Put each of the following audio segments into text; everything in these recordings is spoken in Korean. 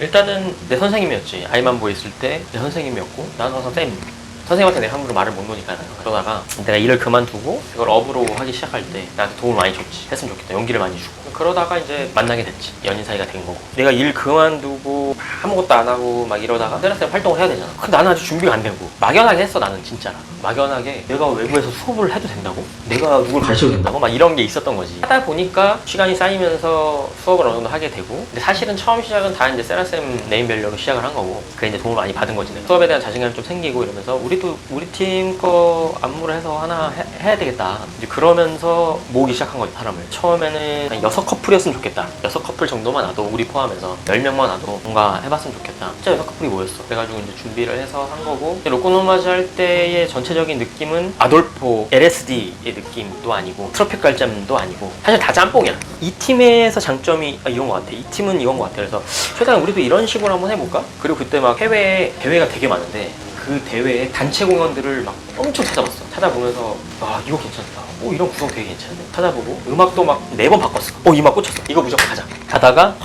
일단은 내 선생님이었지. 아이만보 있을 때 내 선생님이었고 나는 항상 쌤. 선생님한테 내가 함부로 말을 못 놓으니까 그러다가 내가 일을 그만두고 이걸 업으로 하기 시작할 때 나한테 도움을 많이 줬지. 했으면 좋겠다. 용기를 많이 주고. 그러다가 이제 만나게 됐지. 연인 사이가 된 거고. 내가 일 그만두고 아무것도 안 하고 막 이러다가 세라쌤 활동을 해야 되잖아. 근데 나는 아직 준비가 안 되고. 막연하게 했어 나는 진짜라 막연하게 내가 외부에서 수업을 해도 된다고? 내가 누굴 가르쳐도 된다고? 막 이런 게 있었던 거지. 하다 보니까 시간이 쌓이면서 수업을 어느 정도 하게 되고. 근데 사실은 처음 시작은 다 이제 세라쌤 네임밸류로 시작을 한 거고. 그게 이제 도움을 많이 받은 거지. 수업에 대한 자신감이 좀 생기고 이러면서 우리 도 우리 팀 거 안무를 해서 하나 해, 야 되겠다. 이제 그러면서 모으기 시작한 거지 사람을. 처음에는 한 여섯 커플이었으면 좋겠다. 여섯 커플 정도만 와도 우리 포함해서 열 명만 와도 뭔가 해봤으면 좋겠다. 진짜 여섯 커플이 모였어. 그래가지고 이제 준비를 해서 한 거고 로코노마즈 할 때의 전체적인 느낌은 아돌포 LSD의 느낌도 아니고 트로피칼 잼도 아니고 사실 다 짬뽕이야. 이 팀에서 장점이 아, 이건 것 같아. 이 팀은 이건 것 같아. 그래서 최대한 우리도 이런 식으로 한번 해볼까? 그리고 그때 막 해외에 대회가 되게 많은데 그 대회에 단체 공연들을 막 엄청 찾아봤어. 찾아보면서 아 이거 괜찮다. 오 이런 구성 되게 괜찮네. 찾아보고 음악도 막 네 번 바꿨어. 어이 음악 꽂혔어. 이거 무조건 가자. 가다가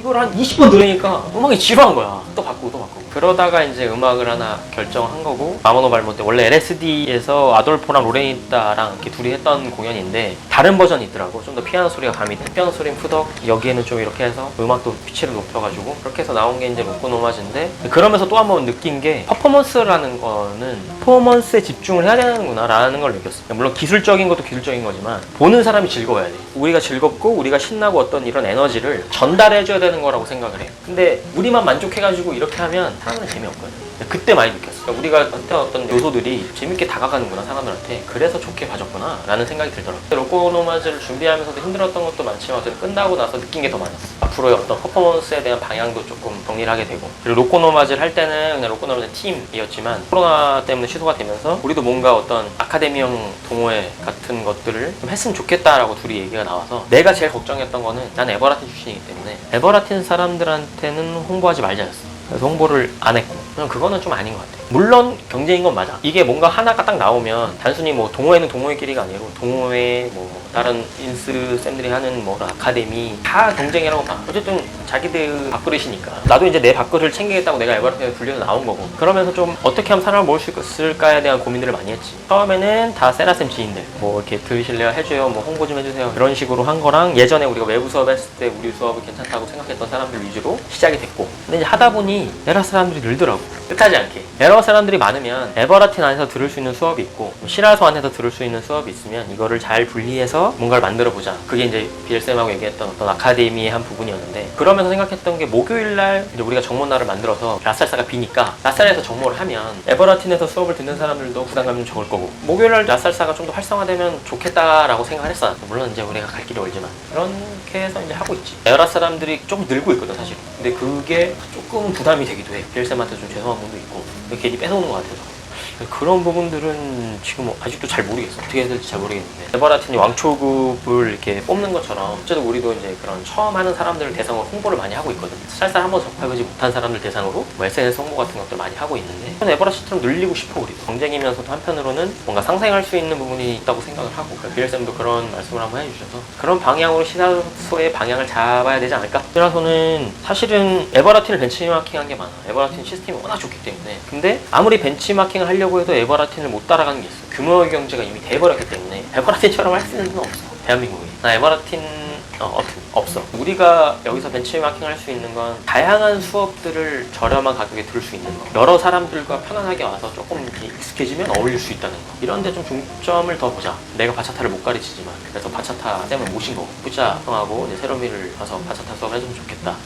이걸 한 20번 들으니까 음악이 지루한 거야. 또 바꾸고 또 바꾸고. 그러다가 이제 음악을 하나 결정한 거고 마모노 발모 때 원래 LSD에서 아돌포랑 로레니따랑 이렇게 둘이 했던 공연인데 다른 버전이 있더라고. 좀 더 피아노 소리가 가미된 피아노 소리는 푸덕 여기에는 좀 이렇게 해서 음악도 피치를 높여가지고 그렇게 해서 나온 게 이제 로코노마즈인데 그러면서 또 한 번 느낀 게 퍼포먼스라는 거는 퍼포먼스에 집중을 해야 되는구나 라는 걸 느꼈어. 물론 기술적인 것도 기술적인 거지만 보는 사람이 즐거워야 돼. 우리가 즐겁고 우리가 신나고 어떤 이런 에너지를 전달해줘야 되는 거라고 생각을 해. 근데 우리만 만족해가지고 이렇게 하면 사람은 재미없거든. 그때 많이 느꼈어. 그러니까 우리가 어떤 어떤 요소들이 재밌게 다가가는구나 사람들한테. 그래서 좋게 봐줬구나 라는 생각이 들더라고. 로코노마즈를 준비하면서도 힘들었던 것도 많지만 어쨌든 끝나고 나서 느낀 게 더 많았어. 앞으로의 어떤 퍼포먼스에 대한 방향도 조금 정리를 하게 되고. 그리고 로코노마즈를 할 때는 그냥 로코노마즈 팀이었지만 코로나 때문에 취소가 되면서 우리도 뭔가 어떤 아카데미형 동호회 같은 것들을 좀 했으면 좋겠다라고 둘이 얘기가 나와서 내가 제일 걱정했던 거는 난 에버라틴 출신이기 때문에 에버라틴 사람들한테는 홍보하지 말자였어. 그래서 홍보를 안 했고 그거는 좀 아닌 것 같아 물론 경쟁인 건 맞아. 이게 뭔가 하나가 딱 나오면 단순히 뭐 동호회는 동호회끼리가 아니고 동호회 뭐 다른 인스 쌤들이 하는 뭐 아카데미 다 경쟁이라고 봐. 어쨌든 자기들 밥그릇이니까. 나도 이제 내 밥그릇을 챙기겠다고 내가 에버라틴에 불려서 나온 거고. 그러면서 좀 어떻게 하면 사람을 모을 수 있을까에 대한 고민들을 많이 했지. 처음에는 다 세라쌤 지인들. 뭐 이렇게 들으실래요? 해줘요. 뭐 홍보 좀 해주세요. 그런 식으로 한 거랑 예전에 우리가 외부 수업 했을 때 우리 수업이 괜찮다고 생각했던 사람들 위주로 시작이 됐고. 근데 이제 하다 보니 에라 사람들이 늘더라고. 뜻하지 않게. 에러 사람들이 많으면 에버라틴 안에서 들을 수 있는 수업이 있고 시라소 안에서 들을 수 있는 수업이 있으면 이거를 잘 분리해서 뭔가를 만들어 보자. 그게 이제 비엘쌤하고 얘기했던 어떤 아카데미의 한 부분이었는데 그러면서 생각했던 게 목요일 날 이제 우리가 정모날을 만들어서 라살사가 비니까 라살에서 정모를 하면 에버라틴에서 수업을 듣는 사람들도 부담감이 좀 적을 거고 목요일 날 라살사가 좀 더 활성화되면 좋겠다라고 생각을 했어 물론 이제 우리가 갈 길이 멀지만. 그렇게 해서 이제 하고 있지. 에어라 사람들이 조금 늘고 있거든 사실. 근데 그게 조금 부담이 되기도 해. 비엘쌤한테 좀 죄송한 부분도 있고 괜히 뺏어오는 것 같아서 그런 부분들은 지금 뭐 아직도 잘 모르겠어. 어떻게 해야 될지 잘 모르겠는데. 에버라틴이 왕초급을 이렇게 뽑는 것처럼, 어쨌든 우리도 이제 그런 처음 하는 사람들을 대상으로 홍보를 많이 하고 있거든. 살살 한번 접해보지 못한 사람들 대상으로 뭐 SNS 홍보 같은 것들 많이 하고 있는데, 에버라틴처럼 늘리고 싶어, 우리도. 경쟁이면서도 한편으로는 뭔가 상생할 수 있는 부분이 있다고 생각을 하고, 그러니까 비엘쌤도 그런 말씀을 한번 해주셔서, 그런 방향으로 시사소의 방향을 잡아야 되지 않을까? 시사소는 사실은 에버라틴을 벤치마킹 한 게 많아. 에버라틴 시스템이 워낙 좋기 때문에. 근데 아무리 벤치마킹을 하려고 해도 에버라틴을 못 따라가는 게 있어. 규모의 경제가 이미 돼버렸기 때문에 에버라틴처럼 할 수 있는 건 없어. 대한민국에. 나 에버라틴 어, 없, 없어. 우리가 여기서 벤치마킹 할 수 있는 건 다양한 수업들을 저렴한 가격에 들을 수 있는 거. 여러 사람들과 편안하게 와서 조금 익숙해지면 어울릴 수 있다는 거. 이런 데 좀 중점을 더 보자. 내가 바차타를 못 가르치지만 그래서 바차타 쌤을 모신 거고 부자 형하고 이제 세로미를 가서 바차타 수업을 해주면 좋겠다.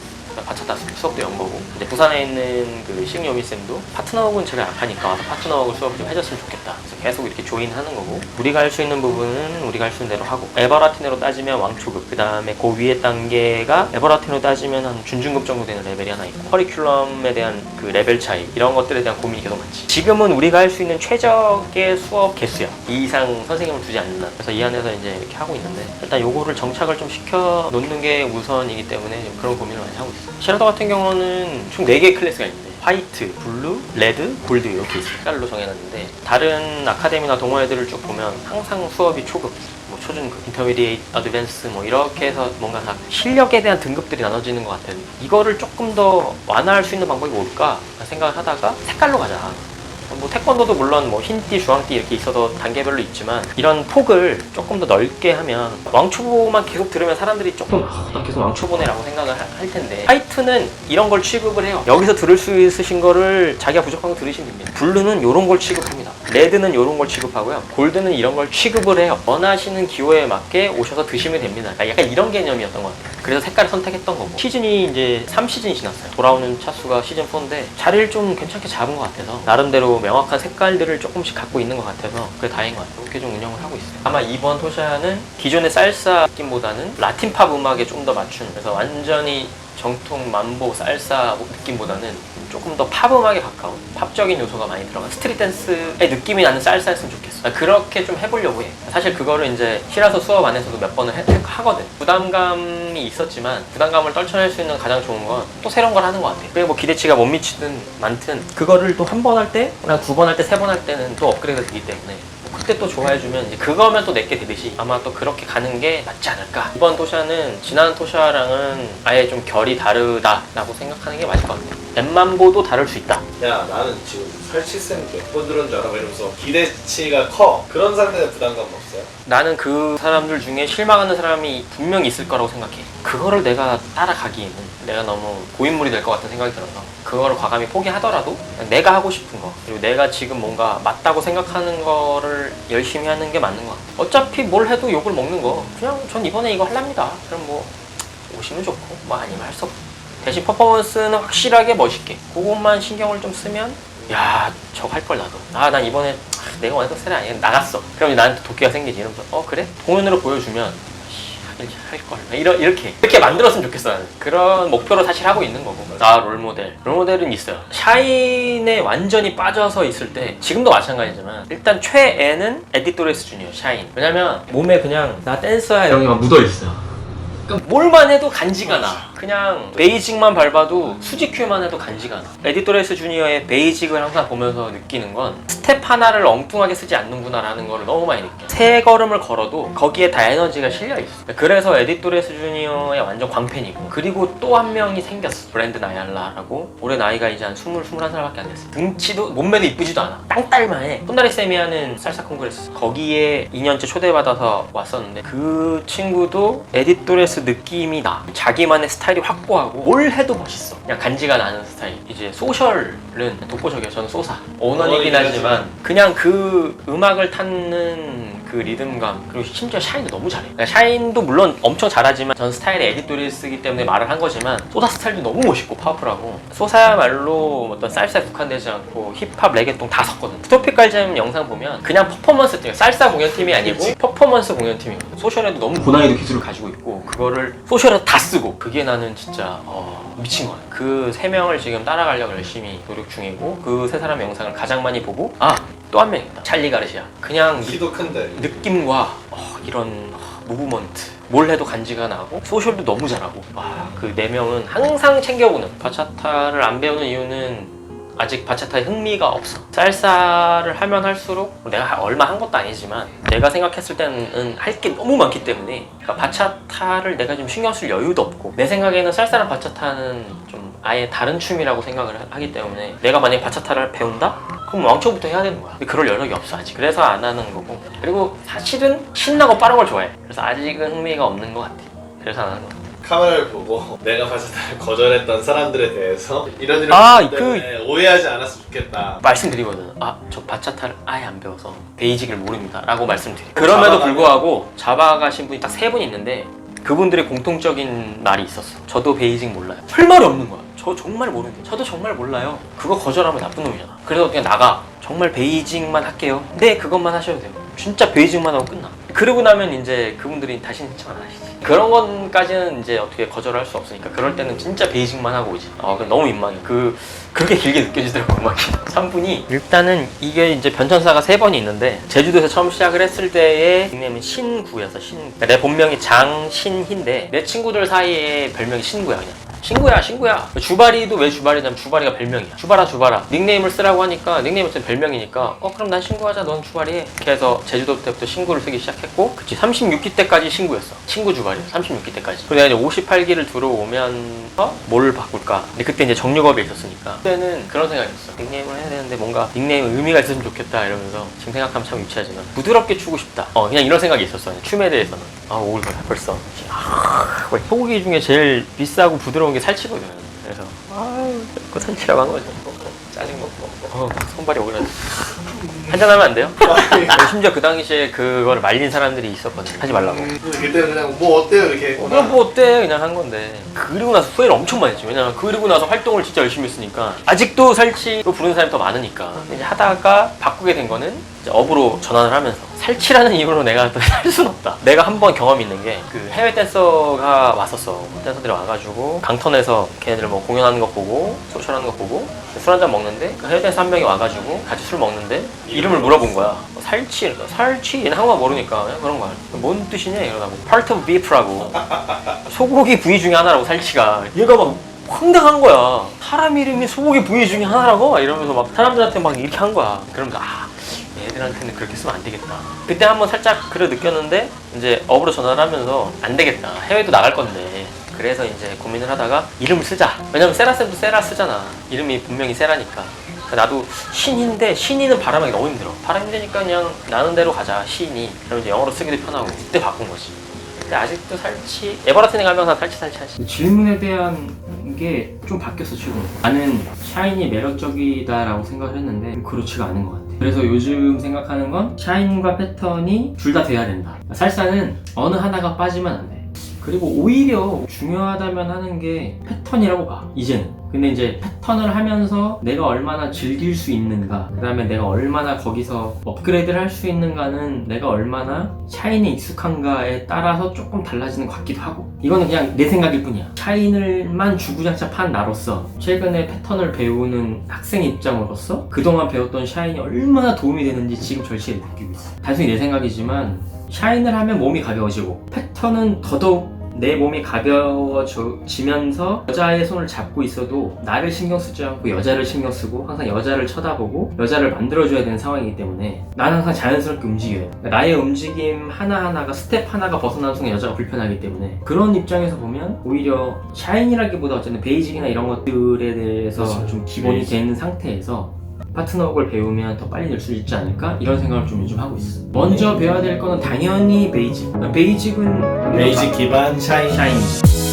바차타 수업도 연 거고. 이제 부산에 있는 그 식요미 쌤도 파트너웍은 제가 약하니까 와서 파트너웍을 수업을 좀 해줬으면 좋겠다. 그래서 계속 이렇게 조인하는 거고. 우리가 할 수 있는 부분은 우리가 할 수 있는 대로 하고. 에버라틴으로 따지면 왕초급. 그 다음에 그 위에 단계가 에버라틴으로 따지면 한 준중급 정도 되는 레벨이 하나 있고. 커리큘럼에 대한 그 레벨 차이. 이런 것들에 대한 고민이 계속 많지. 지금은 우리가 할 수 있는 최적의 수업 개수야. 이 이상 선생님을 두지 않는다. 그래서 이 안에서 이제 이렇게 하고 있는데. 일단 요거를 정착을 좀 시켜 놓는 게 우선이기 때문에 좀 그런 고민을 많이 하고 있어 시라도 같은 경우는 총 4개의 클래스가 있는데 화이트, 블루, 레드, 골드 이렇게 색깔로 정해놨는데 다른 아카데미나 동호회들을 쭉 보면 항상 수업이 초급 뭐 초준, 인터미디에이트, 어드밴스 뭐 이렇게 해서 뭔가 다 실력에 대한 등급들이 나눠지는 것 같아요. 이거를 조금 더 완화할 수 있는 방법이 뭘까 생각을 하다가 색깔로 가자. 뭐 태권도도 물론 뭐 흰띠, 주황띠 이렇게 있어도 단계별로 있지만 이런 폭을 조금 더 넓게 하면 왕초보만 계속 들으면 사람들이 조금 아, 나 계속 왕초보네라고 생각을 하- 할 텐데 화이트는 이런 걸 취급을 해요. 여기서 들을 수 있으신 거를 자기가 부족한 거 들으시면 됩니다. 블루는 이런 걸 취급합니다. 레드는 이런 걸 취급하고요. 골드는 이런 걸 취급을 해요. 원하시는 기호에 맞게 오셔서 드시면 됩니다. 그러니까 약간 이런 개념이었던 것 같아요. 그래서 색깔을 선택했던 거고 시즌이 이제 3시즌이 지났어요. 돌아오는 차수가 시즌 4인데 자리를 좀 괜찮게 잡은 것 같아서 나름대로 명확한 색깔들을 조금씩 갖고 있는 것 같아서 그게 다행인 것 같아요. 그렇게 좀 운영을 하고 있어요. 아마 이번 토샤는 기존의 살사 느낌보다는 라틴 팝 음악에 좀 더 맞춘 그래서 완전히 정통 만보 살사 느낌보다는 조금 더 팝 음악에 가까운 팝적인 요소가 많이 들어간 스트릿 댄스의 느낌이 나는 살사였으면 좋겠어. 그렇게 좀 해보려고 해. 사실 그거를 이제 실화서 수업 안에서도 몇 번을 해- 하거든. 부담감이 있었지만 부담감을 떨쳐낼 수 있는 가장 좋은 건 또 새로운 걸 하는 것 같아. 그리고 뭐 기대치가 못 미치든 많든 그거를 또 한 번 할 때, 두 번 할 때, 세 번 할 때는 또 업그레이드 되기 때문에 그때 또 좋아해주면 이제 그거면 또 내게 되듯이 아마 또 그렇게 가는 게 맞지 않을까. 이번 토샤는 지난 토샤랑은 아예 좀 결이 다르다라고 생각하는 게 맞을 것 같아요. 엠만보도 다를 수 있다. 야 나는 지금 설치쌤 몇 번 들은 줄 알아 막 이러면서 기대치가 커 그런 상태는 부담감 없어요? 나는 그 사람들 중에 실망하는 사람이 분명히 있을 거라고 생각해. 그거를 내가 따라가기에는 내가 너무 고인물이 될 것 같은 생각이 들어서 그거를 과감히 포기하더라도 내가 하고 싶은 거 그리고 내가 지금 뭔가 맞다고 생각하는 거를 열심히 하는 게 맞는 것 같아. 어차피 뭘 해도 욕을 먹는 거 그냥 전 이번에 이거 할랍니다. 그럼 뭐 오시면 좋고 뭐 아니면 할 수 없고 대신 퍼포먼스는 확실하게 멋있게. 그것만 신경을 좀 쓰면 야 저거 할 걸 나도. 아 난 이번에 아, 내가 원했던 스타일 아니야. 나갔어. 그럼 나한테 도끼가 생기지. 이러면서 어 그래? 공연으로 보여주면 할걸. 이러, 이렇게. 이렇게 만들었으면 좋겠어 나는. 그런 목표로 사실 하고 있는 거고. 나 롤모델. 롤모델은 있어요. 샤인에 완전히 빠져서 있을 때 지금도 마찬가지지만 일단 최애는 에디 토레스 주니어 샤인. 왜냐면 몸에 그냥 나 댄서야 이런 게 막 묻어있어 그러니까 뭘만 해도 간지가 나. 그냥 베이직만 밟아도 수직 큐만 해도 간지가 나. 에디토레스 주니어의 베이직을 항상 보면서 느끼는 건 스텝 하나를 엉뚱하게 쓰지 않는구나라는 거를 너무 많이 느껴. 세 걸음을 걸어도 거기에 다 에너지가 실려 있어. 그래서 에디토레스 주니어의 완전 광팬이고 그리고 또 한 명이 생겼어. 브랜드 나얄라라고 올해 나이가 이제 한 20, 21살밖에 안 됐어. 등치도 몸매도 이쁘지도 않아. 땅딸만 해. 쌤이 하는 살사 콩그레스 거기에 2년째 초대받아서 왔었는데 그 친구도 에디토레스 느낌이 나. 자기만의 스타일이 확고하고 뭘 해도 멋있어. 그냥 간지가 나는 스타일. 이제 소셜은 독보적이야. 저는 소사. 오너이긴 하지만 그냥 그 음악을 타는 그 리듬감 그리고 심지어 샤인도 너무 잘해. 그러니까 샤인도 물론 엄청 잘하지만 전 스타일의 에디토리스기 때문에 말을 한 거지만 소사 스타일도 너무 멋있고 파워풀하고 소사야말로 어떤 쌀쌀 국한되지 않고 힙합 레게통 다 섞거든. 스토피칼 잼 영상 보면 그냥 퍼포먼스 팀, 쌀쌀 공연팀이 아니고 퍼포먼스 공연팀이고 소셜에도 너무 고난이도 기술을 가지고 있고 그거를 소셜에 다 쓰고 그게 나는 진짜 어, 미친 거야. 그 세 명을 지금 따라가려고 열심히 노력 중이고 그 세 사람 영상을 가장 많이 보고 아또 한 명 있다. 찰리 가르시아. 그냥 키도 큰데 느낌과 어, 이런 어, 무브먼트 뭘 해도 간지가 나고 소셜도 너무 잘하고 와그 네 명은 항상 챙겨보는 바차타를 안 배우는 이유는 아직 바차타에 흥미가 없어 쌀사를 하면 할수록 내가 얼마 한 것도 아니지만 내가 생각했을 때는 할 게 너무 많기 때문에 그러니까 바차타를 내가 좀 신경 쓸 여유도 없고 내 생각에는 쌀사랑 바차타는 좀 아예 다른 춤이라고 생각을 하기 때문에 내가 만약에 바차타를 배운다? 그럼 왕초부터 해야 되는 거야. 근데 그럴 여력이 없어 아직. 그래서 안 하는 거고. 그리고 사실은 신나고 빠른 걸 좋아해. 그래서 아직은 흥미가 없는 것 같아. 그래서 안 하는 거. 카메라를 보고 내가 바차타를 거절했던 사람들에 대해서 이런 이런 아, 것 때문에 오해하지 않았으면 좋겠다 말씀드리거든. 아, 저 바차타를 아예 안 배워서 베이직을 모릅니다. 라고 말씀드려요. 그럼에도 불구하고 잡아가신 분이 딱 세 분 있는데 그분들의 공통적인 말이 있었어. 저도 베이직 몰라요. 할 말이 없는 거야. 저 정말 모르는데. 저도 정말 몰라요. 그거 거절하면 나쁜 놈이잖아. 그래서 그냥 나가. 정말 베이직만 할게요. 네, 그것만 하셔도 돼요. 진짜 베이직만 하고 끝나. 그러고 나면 이제 그분들이 다시는 신청 안 하시지. 그런 건까지는 이제 어떻게 거절할 수 없으니까 그럴 때는 진짜 베이직만 하고 오지. 아, 그 너무 민망해. 그 그렇게 길게 느껴지더라고 음악이. 3분이 일단은 이게 이제 변천사가 세 번이 있는데 제주도에서 처음 시작을 했을 때의 닉네임은 신구였어. 신. 그러니까 내 본명이 장신희인데 내 친구들 사이에 별명이 신구야 그냥. 친구야 친구야. 주바리도 왜 주바리냐면 주바리가 별명이야. 주바라 주바라. 닉네임을 쓰라고 하니까 닉네임 어차피 별명이니까 어 그럼 난 친구하자. 넌 주바리 해. 이렇게 해서 제주도 때부터 친구를 쓰기 시작했고 그치. 36기 때까지 친구였어. 친구 주바리. 36기 때까지. 그리고 내가 이제 58기를 들어오면서 뭘 바꿀까? 근데 그때 이제 정육업에 있었으니까. 그때는 그런 생각이었어. 닉네임을 해야 되는데 뭔가 닉네임 의미가 있으면 좋겠다 이러면서 지금 생각하면 참 유치하지만 부드럽게 추고 싶다. 어 그냥 이런 생각이 있었어. 춤에 대해서는. 아 오글거려 벌써. 아, 왜 소고기 중에 제일 비싸고 부드러운 게 살치거든. 그래서 아유. 그 살치라고 한 거죠. 짜증 먹고. 어, 손발이 오그라져 한잔하면 안 돼요? 심지어 그 당시에 그걸 말린 사람들이 있었거든 하지 말라고. 그때는 그냥 뭐 어때요 이렇게? 어, 그럼 뭐 어때? 그냥 한 건데. 그리고 나서 후회를 엄청 많이 했지 왜냐면 그리고 나서 활동을 진짜 열심히 했으니까 아직도 살치로 부르는 사람이 더 많으니까. 이제 하다가 바꾸게 된 거는 이제 업으로 전환을 하면서 살치라는 이유로 내가 또할 수는 없다. 내가 한 번 경험이 있는 게 그 해외 댄서가 왔었어. 댄서들이 와가지고 강턴에서 걔네들 뭐 공연하는 거 보고 소셜하는 거 보고 술 한잔 먹는데 그 해외 댄서 한 명이 와가지고 같이 술 먹는데 이름을 물어본 거야. 어, 살치 살치? 한국말 모르니까 그런 거야. 뭔 뜻이냐? 이러다고. part of beef라고. 소고기 부위 중에 하나라고 살치가. 얘가 막 황당한 거야. 사람 이름이 소고기 부위 중에 하나라고? 막 이러면서 막 사람들한테 막 이렇게 한 거야. 그러면서 아 얘들한테는 그렇게 쓰면 안 되겠다. 그때 한번 살짝 그래 느꼈는데 이제 업으로 전화를 하면서 안 되겠다. 해외도 나갈 건데. 그래서 이제 고민을 하다가 이름을 쓰자. 왜냐면 세라쌤도 세라 쓰잖아. 이름이 분명히 세라니까 나도 신인데 신이는 발음하기 너무 힘들어. 발음 힘드니까 그냥 나는 대로 가자 신이. 그러면 이제 영어로 쓰기도 편하고 그때 바꾼 거지. 근데 아직도 살치 에버라틴에 가면 항상 살치 살치. 하지 질문에 대한 게 좀 바뀌었어 최근에 나는 샤인이 매력적이다라고 생각을 했는데 그렇지가 않은 것 같아. 그래서 요즘 생각하는 건 샤인과 패턴이 둘 다 돼야 된다. 살사는 어느 하나가 빠지면 안 돼 그리고 오히려 중요하다면 하는 게 패턴이라고 봐 이제는. 근데 이제 패턴을 하면서 내가 얼마나 즐길 수 있는가 그 다음에 내가 얼마나 거기서 업그레이드를 할 수 있는가는 내가 얼마나 샤인에 익숙한가에 따라서 조금 달라지는 것 같기도 하고. 이거는 그냥 내 생각일 뿐이야. 샤인을만 주구장창 판 나로서 최근에 패턴을 배우는 학생 입장으로서 그동안 배웠던 샤인이 얼마나 도움이 되는지 지금 절실히 느끼고 있어. 단순히 내 생각이지만 샤인을 하면 몸이 가벼워지고 패턴은 더더욱 내 몸이 가벼워지면서 여자의 손을 잡고 있어도 나를 신경 쓰지 않고 여자를 신경 쓰고 항상 여자를 쳐다보고 여자를 만들어줘야 되는 상황이기 때문에 나는 항상 자연스럽게 움직여요. 그러니까 나의 움직임 하나하나가 스텝 하나가 벗어나는 순간 여자가 불편하기 때문에 그런 입장에서 보면 오히려 샤인이라기보다 어쨌든 베이직이나 이런 것들에 대해서 그렇죠. 좀 기본이 베이직. 된 상태에서 파트너곡을 배우면 더 빨리 늘수 있지 않을까? 이런 생각을 좀 요즘 하고 있어. 먼저 배워야 될 거는 당연히 베이직. 베이직은 베이직 기반 샤인 샤인이지.